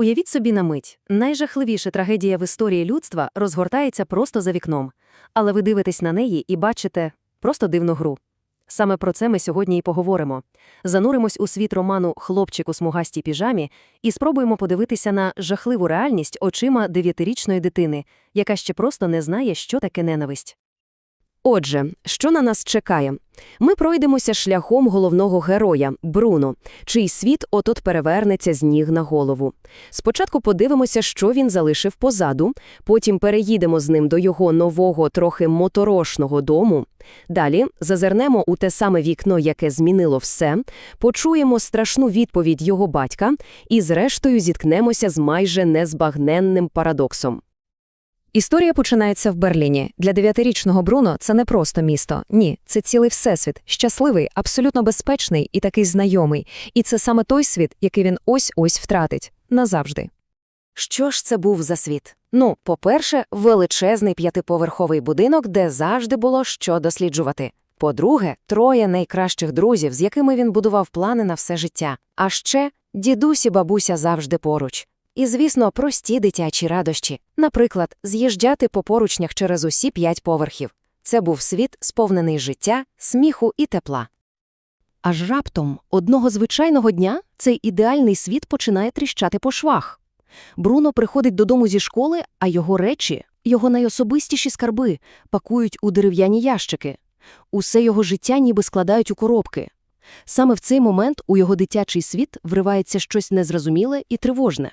Уявіть собі на мить, найжахливіша трагедія в історії людства розгортається просто за вікном. Але ви дивитесь на неї і бачите просто дивну гру. Саме про це ми сьогодні і поговоримо. Зануримось у світ роману «Хлопчик у смугастій піжамі» і спробуємо подивитися на жахливу реальність очима дев'ятирічної дитини, яка ще просто не знає, що таке ненависть. Отже, що на нас чекає? Ми пройдемося шляхом головного героя Бруно, чий світ отот перевернеться з ніг на голову. Спочатку подивимося, що він залишив позаду, потім переїдемо з ним до його нового, трохи моторошного дому. Далі зазирнемо у те саме вікно, яке змінило все, почуємо страшну відповідь його батька і, зрештою, зіткнемося з майже незбагненним парадоксом. Історія починається в Берліні. Для дев'ятирічного Бруно це не просто місто. Ні, це цілий всесвіт, щасливий, абсолютно безпечний і такий знайомий. І це саме той світ, який він ось-ось втратить. Назавжди. Що ж це був за світ? Ну, по-перше, величезний п'ятиповерховий будинок, де завжди було що досліджувати. По-друге, троє найкращих друзів, з якими він будував плани на все життя. А ще дідусь і бабуся завжди поруч. І, звісно, прості дитячі радощі. Наприклад, з'їжджати по поручнях через усі п'ять поверхів. Це був світ, сповнений життя, сміху і тепла. Аж раптом, одного звичайного дня, цей ідеальний світ починає тріщати по швах. Бруно приходить додому зі школи, а його речі, його найособистіші скарби, пакують у дерев'яні ящики. Усе його життя ніби складають у коробки. Саме в цей момент у його дитячий світ вривається щось незрозуміле і тривожне.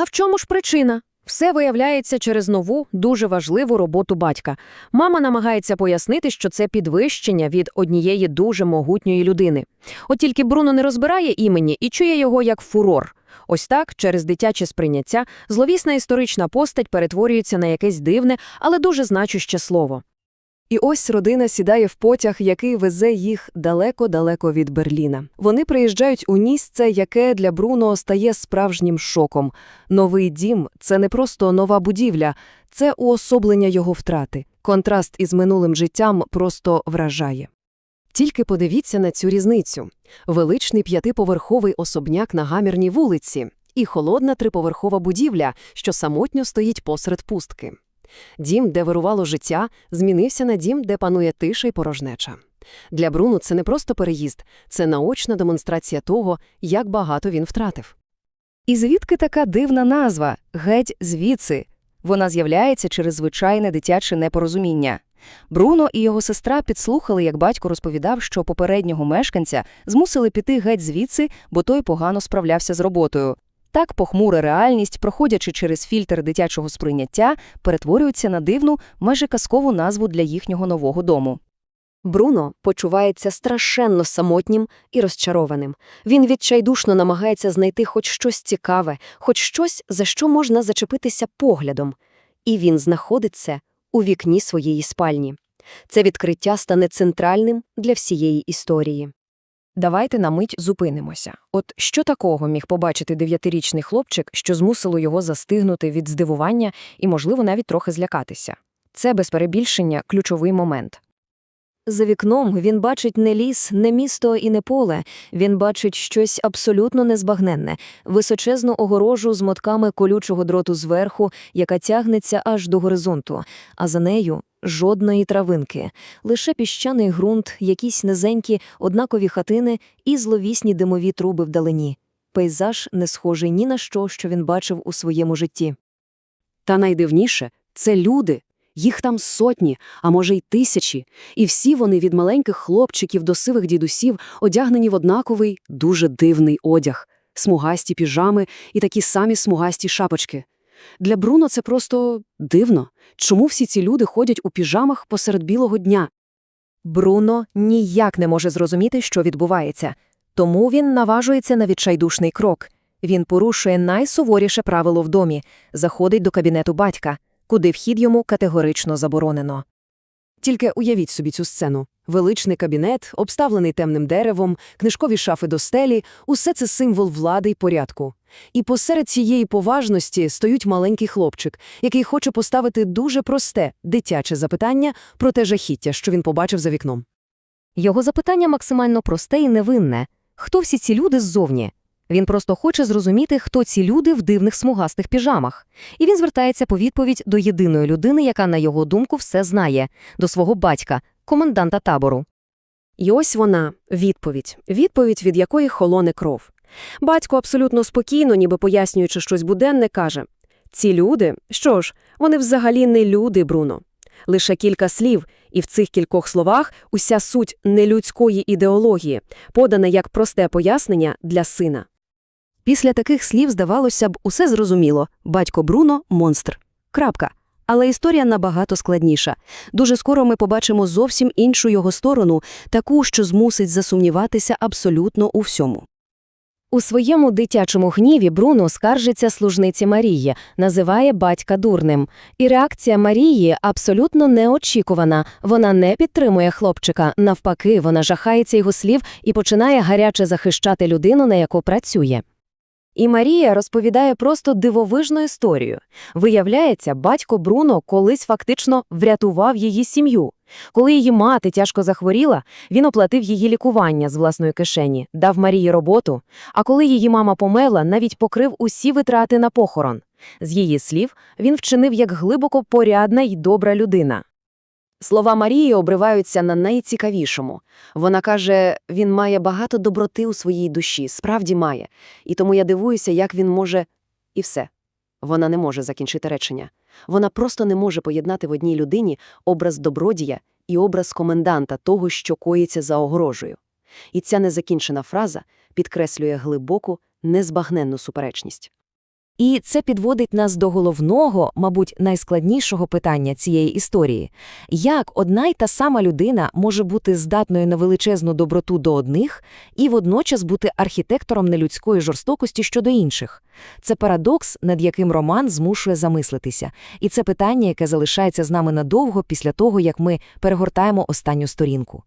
А в чому ж причина? Все виявляється через нову, дуже важливу роботу батька. Мама намагається пояснити, що це підвищення від однієї дуже могутньої людини. От тільки Бруно не розбирає імені і чує його як фурор. Ось так, через дитяче сприйняття, зловісна історична постать перетворюється на якесь дивне, але дуже значуще слово. І ось родина сідає в потяг, який везе їх далеко-далеко від Берліна. Вони приїжджають у місце, яке для Бруно стає справжнім шоком. Новий дім це не просто нова будівля, це уособлення його втрати. Контраст із минулим життям просто вражає. Тільки подивіться на цю різницю: величний п'ятиповерховий особняк на гамірній вулиці і холодна триповерхова будівля, що самотньо стоїть посеред пустки. Дім, де вирувало життя, змінився на дім, де панує тиша й порожнеча. Для Бруно це не просто переїзд, це наочна демонстрація того, як багато він втратив. І звідки така дивна назва геть звідси? Вона з'являється через звичайне дитяче непорозуміння. Бруно і його сестра підслухали, як батько розповідав, що попереднього мешканця змусили піти геть звідси, бо той погано справлявся з роботою. Так похмура реальність, проходячи через фільтр дитячого сприйняття, перетворюється на дивну, майже казкову назву для їхнього нового дому. Бруно почувається страшенно самотнім і розчарованим. Він відчайдушно намагається знайти хоч щось цікаве, хоч щось, за що можна зачепитися поглядом. І він знаходить це у вікні своєї спальні. Це відкриття стане центральним для всієї історії. Давайте на мить зупинимося. От що такого міг побачити дев'ятирічний хлопчик, що змусило його застигнути від здивування і, можливо, навіть трохи злякатися? Це, без перебільшення, ключовий момент. За вікном він бачить не ліс, не місто і не поле. Він бачить щось абсолютно незбагненне, височезну огорожу з мотками колючого дроту зверху, яка тягнеться аж до горизонту, а за нею жодної травинки, лише піщаний ґрунт, якісь низенькі, однакові хатини і зловісні димові труби вдалині. Пейзаж не схожий ні на що, що він бачив у своєму житті. Та найдивніше це люди. Їх там сотні, а може й тисячі, і всі вони від маленьких хлопчиків до сивих дідусів одягнені в однаковий, дуже дивний одяг, смугасті піжами і такі самі смугасті шапочки. Для Бруно це просто дивно. Чому всі ці люди ходять у піжамах посеред білого дня? Бруно ніяк не може зрозуміти, що відбувається. Тому він наважується на відчайдушний крок. Він порушує найсуворіше правило в домі заходить до кабінету батька, куди вхід йому категорично заборонено. Тільки уявіть собі цю сцену. Величний кабінет, обставлений темним деревом, книжкові шафи до стелі – усе це символ влади й порядку. І посеред цієї поважності стоїть маленький хлопчик, який хоче поставити дуже просте, дитяче запитання про те жахіття, що він побачив за вікном. Його запитання максимально просте і невинне. Хто всі ці люди ззовні? Він просто хоче зрозуміти, хто ці люди в дивних смугастих піжамах. І він звертається по відповідь до єдиної людини, яка, на його думку, все знає – до свого батька, коменданта табору. І ось вона, відповідь. Відповідь, від якої холоне кров. Батько абсолютно спокійно, ніби пояснюючи щось буденне, каже «Ці люди? Що ж, вони взагалі не люди, Бруно. Лише кілька слів, і в цих кількох словах уся суть нелюдської ідеології, подана як просте пояснення для сина. Після таких слів, здавалося б, усе зрозуміло. Батько Бруно – монстр. Крапка. Але історія набагато складніша. Дуже скоро ми побачимо зовсім іншу його сторону, таку, що змусить засумніватися абсолютно у всьому. У своєму дитячому гніві Бруно скаржиться служниці Марії, називає батька дурним. І реакція Марії абсолютно неочікувана. Вона не підтримує хлопчика, навпаки, вона жахається його слів і починає гаряче захищати людину, на яку працює. І Марія розповідає просто дивовижну історію. Виявляється, батько Бруно колись фактично врятував її сім'ю. Коли її мати тяжко захворіла, він оплатив її лікування з власної кишені, дав Марії роботу, а коли її мама померла, навіть покрив усі витрати на похорон. З її слів, він вчинив як глибоко порядна й добра людина. Слова Марії обриваються на найцікавішому. Вона каже, він має багато доброти у своїй душі, справді має. І тому я дивуюся, як він може... І все. Вона не може закінчити речення. Вона просто не може поєднати в одній людині образ добродія і образ коменданта того, що коїться за огрожею. І ця незакінчена фраза підкреслює глибоку, незбагненну суперечність. І це підводить нас до головного, мабуть, найскладнішого питання цієї історії. Як одна й та сама людина може бути здатною на величезну доброту до одних і водночас бути архітектором нелюдської жорстокості щодо інших? Це парадокс, над яким роман змушує замислитися. І це питання, яке залишається з нами надовго після того, як ми перегортаємо останню сторінку.